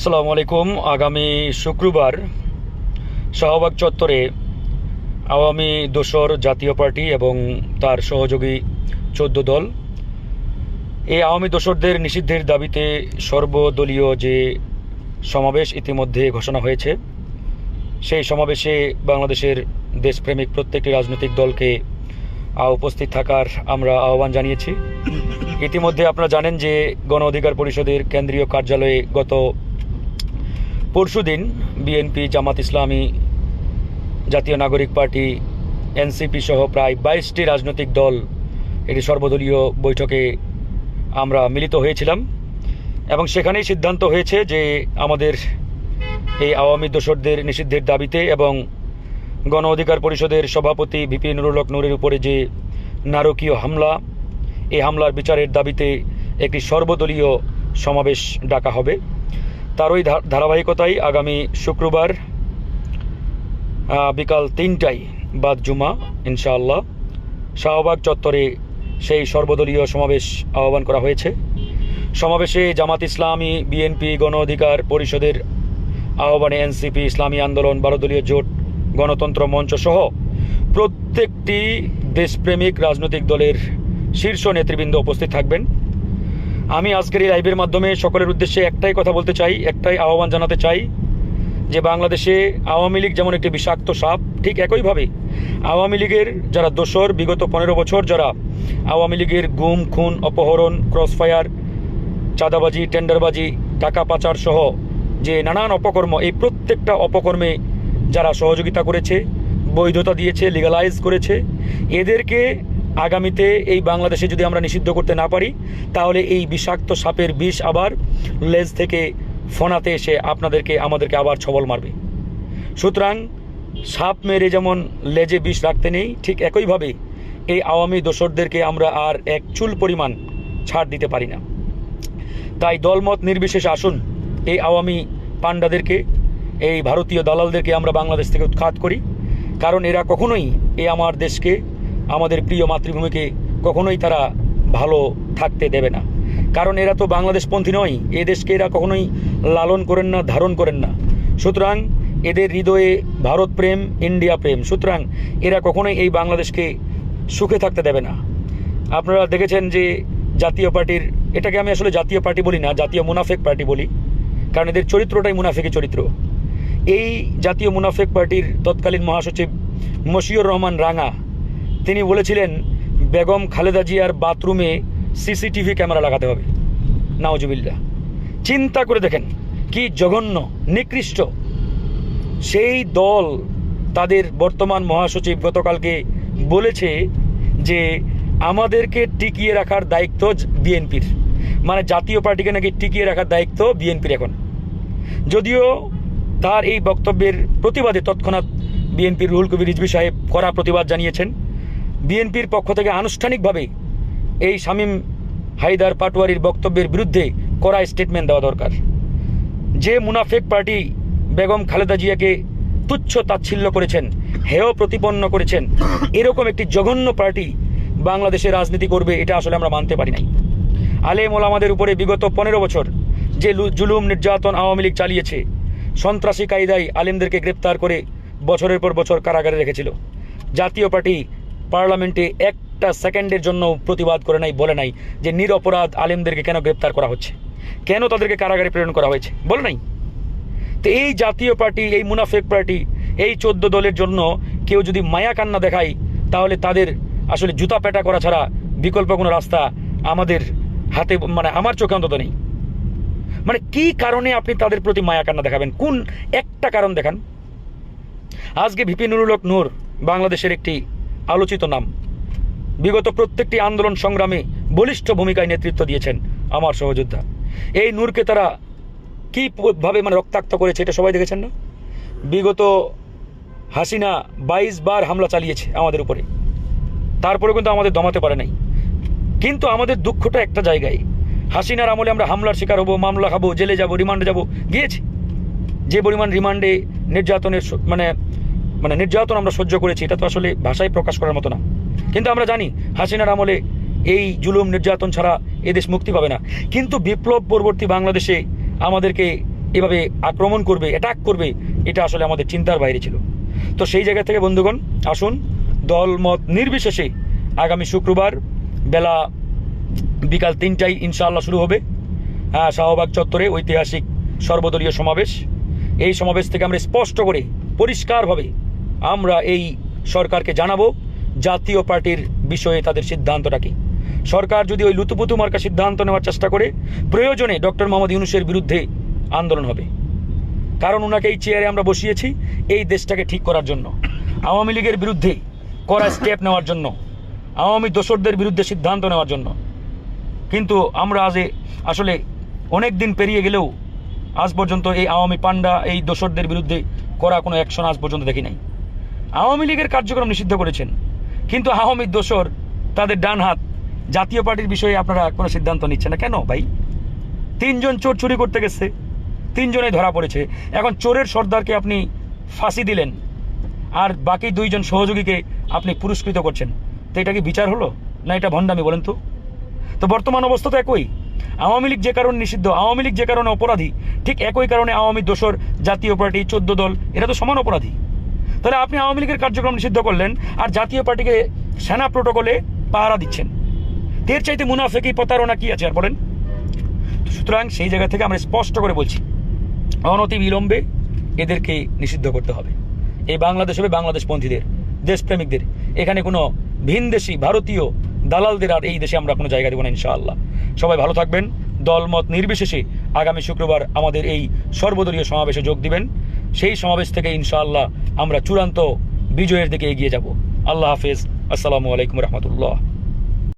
সালামু আলাইকুম আগামী শুক্রবার শাহবাগ চত্বরে আওয়ামী দোসর জাতীয় পার্টি এবং তার সহযোগী চোদ্দ দল এই আওয়ামী দোসরদের নিষিদ্ধের দাবিতে সর্বদলীয় যে সমাবেশ ইতিমধ্যে ঘোষণা হয়েছে, সেই সমাবেশে বাংলাদেশের দেশপ্রেমিক প্রত্যেকটি রাজনৈতিক দলকে উপস্থিত থাকার আমরা আহ্বান জানিয়েছি। ইতিমধ্যে আপনারা জানেন যে গণ অধিকার পরিষদের কেন্দ্রীয় কার্যালয়ে গত পরশুদিন বিএনপি, জামাত ইসলামী, জাতীয় নাগরিক পার্টি, এনসিপি সহ প্রায় বাইশটি রাজনৈতিক দল এটি সর্বদলীয় বৈঠকে আমরা মিলিত হয়েছিলাম এবং সেখানেই সিদ্ধান্ত হয়েছে যে আমাদের এই আওয়ামী দোসরদের নিষিদ্ধের দাবিতে এবং গণ অধিকার পরিষদের সভাপতি ভিপি নুরুল নুরের উপরে যে নারকীয় হামলা, এই হামলার বিচারের দাবিতে একটি সর্বদলীয় সমাবেশ ডাকা হবে। তারই ধারাবাহিকতায় আগামী শুক্রবার বিকাল তিনটায় বাদ জুমা, ইনশাআল্লাহ। শাহবাগ চত্বরে সেই সর্বদলীয় সমাবেশ আহ্বান করা হয়েছে। সমাবেশে জামাত ইসলামী, বিএনপি গণ অধিকার পরিষদের আহ্বানে এনসিপি, ইসলামী আন্দোলন, বারোদলীয় জোট, গণতন্ত্র মঞ্চ সহ প্রত্যেকটি দেশপ্রেমিক রাজনৈতিক দলের শীর্ষ নেতৃবৃন্দ উপস্থিত থাকবেন। আমি আজকের এই লাইভের মাধ্যমে সকলের উদ্দেশ্যে একটাই কথা বলতে চাই, একটাই আহ্বান জানাতে চাই যে বাংলাদেশে আওয়ামী লীগ যেমন একটি বিষাক্ত সাপ, ঠিক একইভাবে আওয়ামী লীগের যারা দোসর বিগত পনেরো বছর যারা আওয়ামী লীগের গুম, খুন, অপহরণ ক্রসফায়ার চাঁদাবাজি টেন্ডারবাজি টাকা পাচার সহ যে নানান অপকর্ম, এই প্রত্যেকটা অপকর্মে যারা সহযোগিতা করেছে, বৈধতা দিয়েছে লিগালাইজ করেছে, এদেরকে আগামীতে এই বাংলাদেশে যদি আমরা নিষিদ্ধ করতে না পারি, তাহলে এই বিষাক্ত সাপের বিষ আবার লেজ থেকে ফোনাতে এসে আপনাদেরকে, আমাদেরকে আবার ছবল মারবে। সুতরাং সাপ মেরে যেমন লেজে বিষ রাখতে নেই, ঠিক একইভাবে এই আওয়ামী দোসরদেরকে আমরা আর এক চুল পরিমাণ ছাড় দিতে পারি না। তাই দলমত নির্বিশেষে আসুন এই আওয়ামী পাণ্ডাদেরকে, এই ভারতীয় দালালদেরকে আমরা বাংলাদেশ থেকে উৎখাত করি। কারণ এরা কখনোই এ আমার দেশকে আমাদের প্রিয় মাতৃভূমিকে কখনোই তারা ভালো থাকতে দেবে না। কারণ এরা তো বাংলাদেশপন্থী নয়, এ দেশকে এরা কখনোই লালন করেন না, ধারণ করেন না। সুতরাং এদের হৃদয়ে ভারত প্রেম, ইন্ডিয়া প্রেম, সুতরাং এরা কখনোই এই বাংলাদেশকে সুখে থাকতে দেবে না। আপনারা দেখেছেন যে জাতীয় পার্টির, এটাকে আমি আসলে জাতীয় পার্টি বলি না, জাতীয় মুনাফেক পার্টি বলি, কারণ এদের চরিত্রটাই মুনাফেকি চরিত্র। এই জাতীয় মুনাফেক পার্টির তৎকালীন মহাসচিব মশিউর রহমান রাঙা তিনি বলেছিলেন, বেগম খালেদা জিয়ার বাথরুমে সিসিটিভি ক্যামেরা লাগাতে হবে। নাওজুবিল্লা চিন্তা করে দেখেন কি জঘন্য, নিকৃষ্ট। সেই দল তাদের বর্তমান মহাসচিব গতকালকে বলেছে যে, আমাদেরকে টিকিয়ে রাখার দায়িত্ব বিএনপির। মানে জাতীয় পার্টিকে নাকি টিকিয়ে রাখার দায়িত্ব বিএনপির এখন। যদিও তার এই বক্তব্যের প্রতিবাদে তৎক্ষণাৎ বিএনপির রুহুল কবির রিজভি সাহেব কড়া প্রতিবাদ জানিয়েছেন। বিএনপির পক্ষ থেকে আনুষ্ঠানিকভাবে এই শামীম হায়দার পাটোয়ারির বক্তব্যের বিরুদ্ধে কড়া স্টেটমেন্ট দেওয়া দরকার। যে মুনাফেক পার্টি বেগম খালেদা জিয়াকে তুচ্ছ তাচ্ছিল্য করেছেন, হেয় প্রতিপন্ন করেছেন, এরকম একটি জঘন্য পার্টি বাংলাদেশে রাজনীতি করবে, এটা আসলে আমরা মানতে পারি নাই। আলেম ওলামাদের উপরে বিগত পনেরো বছর যে জুলুম নির্যাতন আওয়ামী লীগ চালিয়েছে, সন্ত্রাসী কায়দায় আলেমদেরকে গ্রেপ্তার করে বছরের পর বছর কারাগারে রেখেছিল। জাতীয় পার্টি পার্লামেন্টে একটা সেকেন্ডের জন্য প্রতিবাদ করে নাই, বলে নাই যে নিরপরাধ আলেমদেরকে কেন গ্রেপ্তার করা হচ্ছে? কেন তাদেরকে কারাগারে প্রেরণ করা হয়েছে? বলে নাই। তো এই জাতীয় পার্টি, এই মুনাফেক পার্টি, এই চোদ্দ দলের জন্য কেউ যদি মায়া কান্না দেখায়, তাহলে তাদের আসলে জুতা পেটা করা ছাড়া বিকল্প কোনো রাস্তা আমাদের হাতে মানে আমার চোখে অন্তত নেই। মানে কি কারণে আপনি তাদের প্রতি মায়া কান্না দেখাবেন? কোন একটা কারণ দেখান। আজকে ভিপি নুরুলক নূর বাংলাদেশের একটি আলোচিত নাম। বিগত প্রত্যেকটি আন্দোলন সংগ্রামে বলিষ্ঠ ভূমিকায় নেতৃত্ব দিয়েছেন আমার সহযোদ্ধা। এই নূরকে তারা কী প- মানে রক্তাক্ত করেছে এটা সবাই দেখেছেন না? বিগত হাসিনা বাইশ বার হামলা চালিয়েছে আমাদের উপরে। তারপরে কিন্তু আমাদের দমাতে পারে নাই। কিন্তু আমাদের দুঃখটা একটা জায়গায়। হাসিনার আমলে আমরা হামলার শিকার হব, মামলা খাব, জেলে যাব, রিমান্ডে যাব, গিয়েছি। যে পরিমাণ রিমান্ডে নির্যাতনের মানে মানে নির্যাতন আমরা সহ্য করেছি, এটা তো আসলে ভাষায় প্রকাশ করার মতো না। কিন্তু আমরা জানি হাসিনার আমলে এই জুলুম, নির্যাতন ছাড়া এদেশ মুক্তি পাবে না। কিন্তু বিপ্লব পরবর্তী বাংলাদেশে আমাদেরকে এভাবে আক্রমণ করবে অ্যাটাক করবে, এটা আসলে আমাদের চিন্তার বাইরে ছিল। তো সেই জায়গা থেকে বন্ধুগণ, আসুন দল মত নির্বিশেষে আগামী শুক্রবার বেলা বিকাল তিনটায় ইনশাআল্লাহ শুরু হবে। হ্যাঁ শাহবাগ চত্বরে ঐতিহাসিক সর্বদলীয় সমাবেশ। এই সমাবেশ থেকে আমরা স্পষ্ট করে, পরিষ্কারভাবে আমরা এই সরকারকে জানাব জাতীয় পার্টির বিষয়ে তাদের সিদ্ধান্তটা কি। সরকার যদি ওই লুতুপুতু মার্কা সিদ্ধান্ত নেওয়ার চেষ্টা করে, প্রয়োজনে ডক্টর মোহাম্মদ ইউনুসের বিরুদ্ধে আন্দোলন হবে। কারণ ওনাকে এই চেয়ারে আমরা বসিয়েছি এই দেশটাকে ঠিক করার জন্য। আওয়ামী লীগের বিরুদ্ধে করা স্টেপ নেওয়ার জন্য, আওয়ামী দোসরদের বিরুদ্ধে সিদ্ধান্ত নেওয়ার জন্য। কিন্তু আমরা আজ আসলে অনেক দিন পেরিয়ে গেলেও আজ পর্যন্ত এই আওয়ামী পান্ডা এই দোসরদের বিরুদ্ধে করা কোনো অ্যাকশন আজ পর্যন্ত দেখি নাই। আওয়ামী লীগের কার্যক্রম নিষিদ্ধ করেছেন। কিন্তু আওয়ামী দোসর তাদের ডান হাত জাতীয় পার্টির বিষয়ে আপনারা কোনো সিদ্ধান্ত নিচ্ছেন না? কেন ভাই? তিনজন চোর চুরি করতে গেছে। তিনজনে ধরা পড়েছে। এখন চোরের সর্দারকে আপনি ফাঁসি দিলেন আর বাকি দুইজন সহযোগীকে আপনি পুরস্কৃত করছেন। তো এটা কি বিচার হলো? না এটা ভণ্ডামি বলেন তো? তো বর্তমান অবস্থা তো একই। আওয়ামী লীগ যে কারণে নিষিদ্ধ, আওয়ামী লীগ যে কারণে অপরাধী, ঠিক একই কারণে আওয়ামী দোসর জাতীয় পার্টি, চোদ্দ দল, এরা তো সমান অপরাধী। তাহলে আপনি আওয়ামী লীগের কার্যক্রম নিষিদ্ধ করলেন আর জাতীয় পার্টিকে সেনা প্রোটোকলে পাহারা দিচ্ছেন। এর চাইতে মুনাফেকি প্রতারণা কি আছে আর বলেন? সুতরাং সেই জায়গা থেকে আমরা স্পষ্ট করে বলছি, অনতি বিলম্বে এদেরকে নিষিদ্ধ করতে হবে। এই বাংলাদেশ হবে বাংলাদেশপন্থীদের দেশপ্রেমিকদের। এখানে কোনো ভিনদেশি, ভারতীয় দালালদের আর এই দেশে আমরা কোনো জায়গা দেবো না, ইনশাআল্লাহ। সবাই ভালো থাকবেন, দলমত নির্বিশেষে আগামী শুক্রবার আমাদের এই সর্বদলীয় সমাবেশে যোগ দিবেন। সেই সমাবেশ থেকে ইনশাআল্লাহ আমরা চূড়ান্ত বিজয়ের দিকে এগিয়ে যাব। আল্লাহ হাফেজ। আসসালামু আলাইকুম রহমতুল্লাহ।